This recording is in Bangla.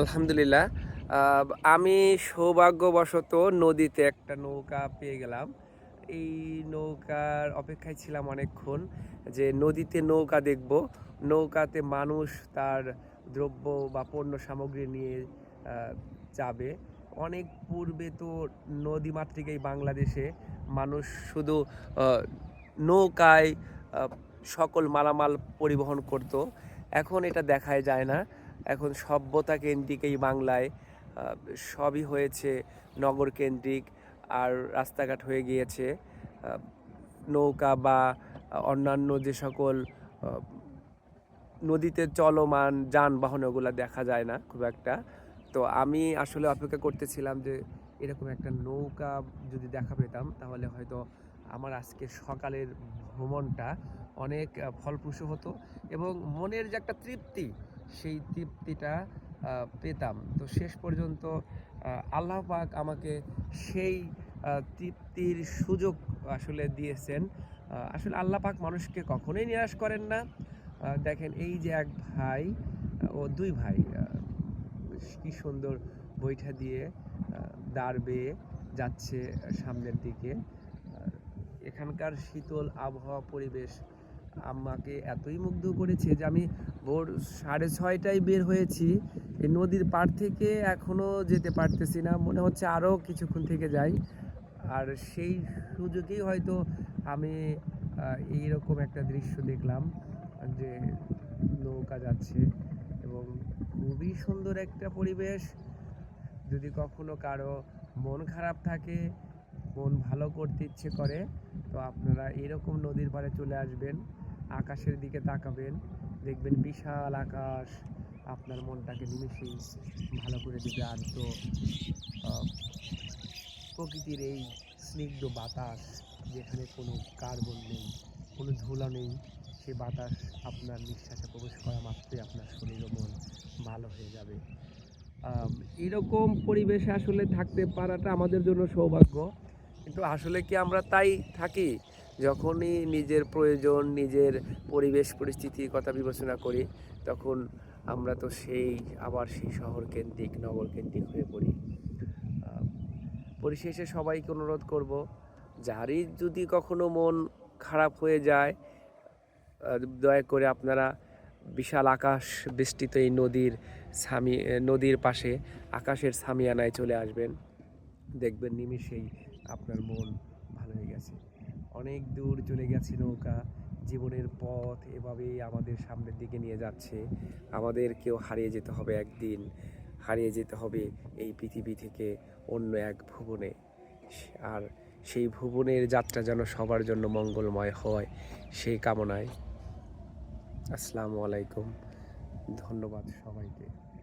আলহামদুলিল্লাহ। আমি সৌভাগ্যবশত নদীতে একটা নৌকা পেয়ে গেলাম। এই নৌকার অপেক্ষায় ছিলাম অনেকক্ষণ যে নদীতে নৌকা দেখব। নৌকাতে মানুষ তার দ্রব্য বা পণ্য সামগ্রী নিয়ে যাবে। অনেক পূর্বে তো নদীমাতৃক এই বাংলাদেশে মানুষ শুধু নৌকায় সকল মালামাল পরিবহন করত। এখন এটা দেখাই যায় না। এখন সভ্যতা কেন্দ্রিক এই বাংলায় সবই হয়েছে নগর কেন্দ্রিক আর রাস্তাঘাট হয়ে গিয়েছে। নৌকা বা অন্যান্য যে সকল নদীতে চলমান যানবাহন ওগুলো দেখা যায় না খুব একটা। তো আমি আসলে অপেক্ষা করতেছিলাম যে এরকম একটা নৌকা যদি দেখা পেতাম, তাহলে হয়তো আমার আজকে সকালের ভ্রমণটা অনেক ফলপ্রসূ হতো এবং মনের যে একটা তৃপ্তি সেই তৃপ্তিটা পেতাম। তো শেষ পর্যন্ত আল্লাহ পাক আমাকে সেই তৃপ্তির সুযোগ আসলে দিয়েছেন। আসলে আল্লাহ পাক মানুষকে কখনোই নিরাশ করেন না। দেখেন এই যে এক ভাই, ও দুই ভাই কি সুন্দর বৈঠা দিয়ে দাঁড় বেয়ে যাচ্ছে সামনের দিকে। এখানকার শীতল আবহাওয়া পরিবেশ আমাকে এতই মুগ্ধ করেছে যে আমি ভোর সাড়ে ছয়টায় বের হয়েছি। এই নদীর পাড় থেকে এখনও যেতে পারতেছি না, মনে হচ্ছে আরও কিছুক্ষণ থেকে যাই। আর সেই সুযোগেই হয়তো আমি এইরকম একটা দৃশ্য দেখলাম যে নৌকা যাচ্ছে এবং খুবই সুন্দর একটা পরিবেশ। যদি কখনো কারও মন খারাপ থাকে, মন ভালো করতে ইচ্ছে করে, তো আপনারা এরকম নদীর পাড়ে চলে আসবেন। আকাশের দিকে তাকাবেন, দেখবেন বিশাল আকাশ আপনার মনটাকে নিমেষেই ভালো করে দিবে। আর তো প্রকৃতির এই স্নিগ্ধ বাতাস যেখানে কোনো কার্বন নেই, কোনো ধুলা নেই, সে বাতাস আপনার নিঃশ্বাসে প্রবেশ করা মাত্রই আপনার শরীর ও মন ভালো হয়ে যাবে। এরকম পরিবেশে আসলে থাকতে পারাটা আমাদের জন্য সৌভাগ্য। কিন্তু আসলে কি আমরা তাই থাকি? যখনই নিজের প্রয়োজন, নিজের পরিবেশ পরিস্থিতির কথা বিবেচনা করি, তখন আমরা তো সেই, আবার সেই শহর কেন্দ্রিক নগর কেন্দ্রিক হয়ে পড়ি। পরিশেষে সবাইকে অনুরোধ করব, যারই যদি কখনো মন খারাপ হয়ে যায় দয়া করে আপনারা বিশাল আকাশ বেষ্টিত এই নদীর সামি নদীর পাশে, আকাশের সামিয়ানায় চলে আসবেন। দেখবেন নিমিষেই আপনার মন ভালো হয়ে গেছে। অনেক দূর চলে গেছে নৌকা, জীবনের পথ এভাবেই আমাদের সামনের দিকে নিয়ে যাচ্ছে। আমাদেরকেও হারিয়ে যেতে হবে একদিন, হারিয়ে যেতে হবে এই পৃথিবী থেকে অন্য এক ভুবনে। আর সেই ভুবনের যাত্রা যেন সবার জন্য মঙ্গলময় হয় সেই কামনায়। আসসালামু আলাইকুম, ধন্যবাদ সবাইকে।